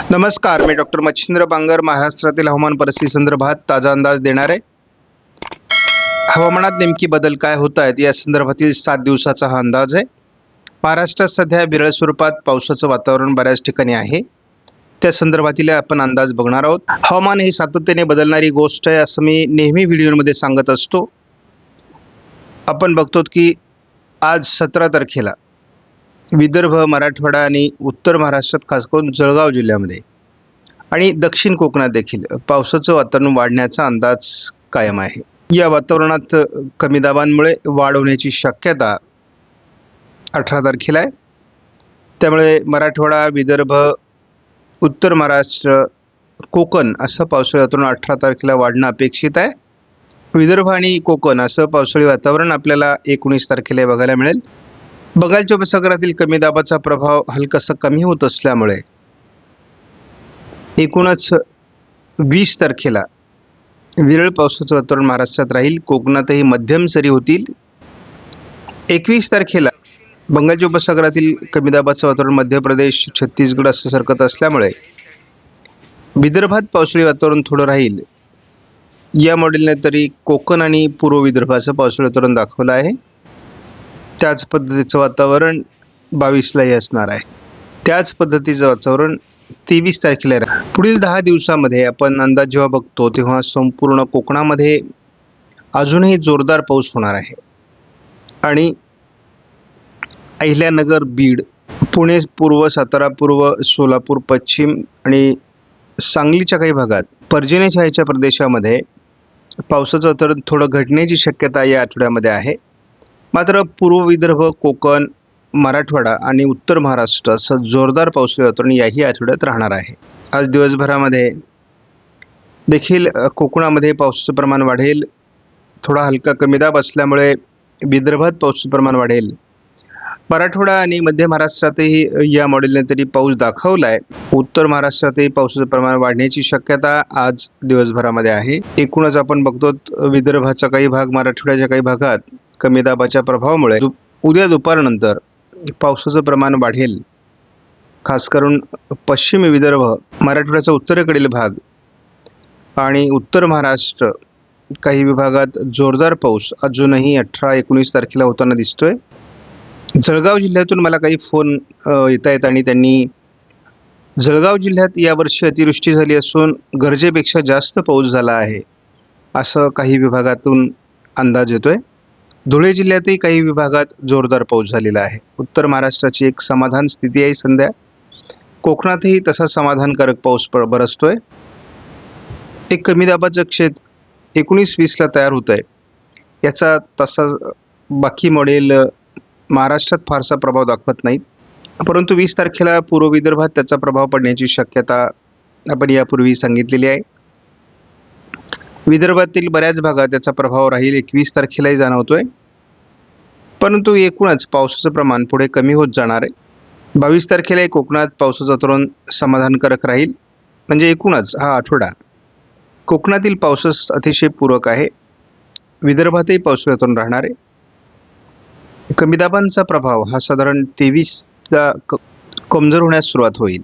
नमस्कार मी डॉक्टर मच्छिंद्र बांगर महाराष्ट्रातील हवामान परिस्थिती संदर्भात ताजा अंदाज देणार. आहे हवामानात नेमकी बदल काय होत आहेत या संदर्भातील सात दिवसाचा हा अंदाज आहे. महाराष्ट्रात सध्या विरळ स्वरूपात पावसाचं वातावरण बऱ्याच ठिकाणी आहे. त्या संदर्भातील आपण अंदाज बघणार आहोत. हवामान ही सातत्याने बदलणारी गोष्ट आहे असं मी नेहमी व्हिडिओमध्ये सांगत असतो. आपण बघतो की आज सतरा तारखेला विदर्भ मराठवाडा आणि उत्तर महाराष्ट्रात खास करून जळगाव जिल्ह्यामध्ये. आणि दक्षिण कोकणात देखील पावसाचं वातावरण वाढण्याचा अंदाज कायम आहे. या वातावरणात कमी दाबांमुळे वाढ होण्याची शक्यता अठरा तारखेला आहे. त्यामुळे मराठवाडा विदर्भ उत्तर महाराष्ट्र कोकण असं पावसाळी वातावरण अठरा तारखेला वाढणं अपेक्षित आहे. विदर्भ आणि कोकण असं पावसाळी वातावरण आपल्याला एकोणीस तारखेला बघायला मिळेल. बंगालच्या उपसागरातील कमी दाबाचा प्रभाव हलकासा कमी होत असल्यामुळे एकूणच वीस तारखेला विरळ पावसाचं वातावरण महाराष्ट्रात राहील. कोकणातही मध्यम सरी होतील. एकवीस तारखेला बंगालच्या उपसागरातील कमी दाबाचं वातावरण मध्य प्रदेश छत्तीसगड असं सरकत असल्यामुळे विदर्भात पावसाळी वातावरण थोडं राहील. या मॉडेलने तरी कोकण आणि पूर्व विदर्भाचं पावसाळी वातावरण दाखवलं आहे. त्याच पद्धतीचं वातावरण बावीसलाही असणार आहे. त्याच पद्धतीचं वातावरण तेवीस तारखेला राहील पुढील दहा दिवसामध्ये आपण अंदाज जेव्हा बघतो तेव्हा संपूर्ण कोकणामध्ये अजूनही जोरदार पाऊस होणार आहे. आणि अहिल्यानगर बीड पुणे पूर्व सातारा पूर्व सोलापूर पश्चिम आणि सांगलीच्या काही भागात पर्जन्यछायेच्या प्रदेशामध्ये पावसाचं तर थोडं घटण्याची शक्यता या आठवड्यामध्ये आहे. मात्र पूर्व विदर्भ कोकण मराठवाडा आणि उत्तर महाराष्ट्र असं जोरदार पावसाळी वातावरण याही आठवड्यात राहणार आहे. आज दिवसभरामध्ये देखील कोकणामध्ये पावसाचं प्रमाण वाढेल. थोडा हलका कमी दाब असल्यामुळे विदर्भात पावसाचं प्रमाण वाढेल. मराठवाडा आणि मध्य महाराष्ट्रातही या मॉडेलने तरी पाऊस दाखवला आहे उत्तर महाराष्ट्रातही पावसाचं प्रमाण वाढण्याची शक्यता आज दिवसभरामध्ये आहे. एकूणच आपण बघतो विदर्भाचा काही भाग मराठवाड्याच्या काही भागात कमी दाबाच्या प्रभावामुळे दु- उद्या दुपारनंतर पावसाचं प्रमाण वाढेल. खास करून पश्चिम विदर्भ मराठवाड्याचा उत्तरेकडील भाग आणि उत्तर महाराष्ट्र काही विभागात जोरदार पाऊस अजूनही अठरा एकोणीस तारखेला होताना दिसतोय. जळगाव जिल्ह्यातून मला काही फोन येत आहेत आणि त्यांनी जळगाव जिल्ह्यात यावर्षी अतिवृष्टी झाली असून गरजेपेक्षा जास्त पाऊस झाला आहे असं काही विभागातून अंदाज येतोय. धुळे जिल्ह्यातही काही विभागात जोरदार पाऊस झालेला आहे. उत्तर महाराष्ट्राची एक समाधान स्थिती आहे सध्या. कोकणातही तसा समाधानकारक पाऊस प- बरसतोय. एक कमी दाबाचं क्षेत्र एकोणीस वीसला तयार होत आहे याचा तसा बाकी मॉडेल महाराष्ट्रात फारसा प्रभाव दाखवत नाही. परंतु वीस तारखेला पूर्व विदर्भात त्याचा प्रभाव पडण्याची शक्यता आपण यापूर्वी सांगितलेली आहे. विदर्भातील बऱ्याच भागात त्याचा प्रभाव राहील. एकवीस तारखेलाही जाणवतोय. परंतु एकूणच पावसाचं प्रमाण पुढे कमी होत जाणार आहे. बावीस तारखेलाही कोकणात पावसाचं वातावरण समाधानकारक राहील. म्हणजे एकूणच हा आठवडा. कोकणातील पावसास अतिशय पूरक आहे. विदर्भातही पावसाचं राहणार आहे. कमी दाबांचा प्रभाव हा साधारण तेवीसला क कमजोर होण्यास सुरुवात होईल.